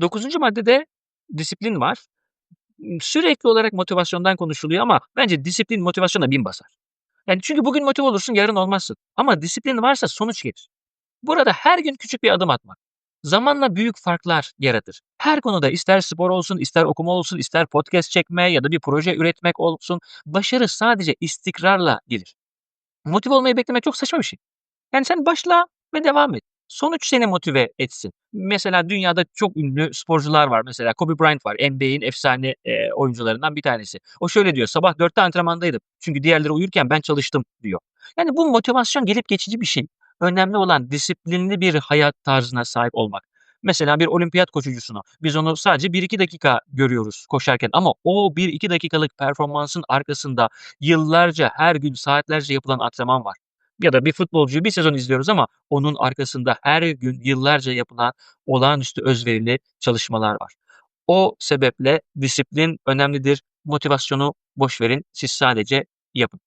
9. maddede disiplin var. Sürekli olarak motivasyondan konuşuluyor ama bence disiplin motivasyona bin basar. Yani çünkü bugün motive olursun, yarın olmazsın ama disiplin varsa sonuç gelir. Burada her gün küçük bir adım atmak zamanla büyük farklar yaratır. Her konuda ister spor olsun, ister okuma olsun, ister podcast çekme ya da bir proje üretmek olsun, başarı sadece istikrarla gelir. Motive olmayı beklemek çok saçma bir şey. Yani sen başla ve devam et. Sonuç seni motive etsin. Mesela dünyada çok ünlü sporcular var. Mesela Kobe Bryant var. NBA'in efsane, eee, oyuncularından bir tanesi. O şöyle diyor: "Sabah 4'te antrenmandaydım. Çünkü diğerleri uyurken ben çalıştım." diyor. Yani bu motivasyon gelip geçici bir şey. Önemli olan disiplinli bir hayat tarzına sahip olmak. Mesela bir olimpiyat koşucusunu biz onu sadece 1-2 dakika görüyoruz koşarken ama o 1-2 dakikalık performansın arkasında yıllarca, her gün saatlerce yapılan antrenman var. Ya da bir futbolcuyu bir sezon izliyoruz ama onun arkasında her gün yıllarca yapılan olağanüstü özverili çalışmalar var. O sebeple disiplin önemlidir. Motivasyonu boş verin. Siz sadece yapın.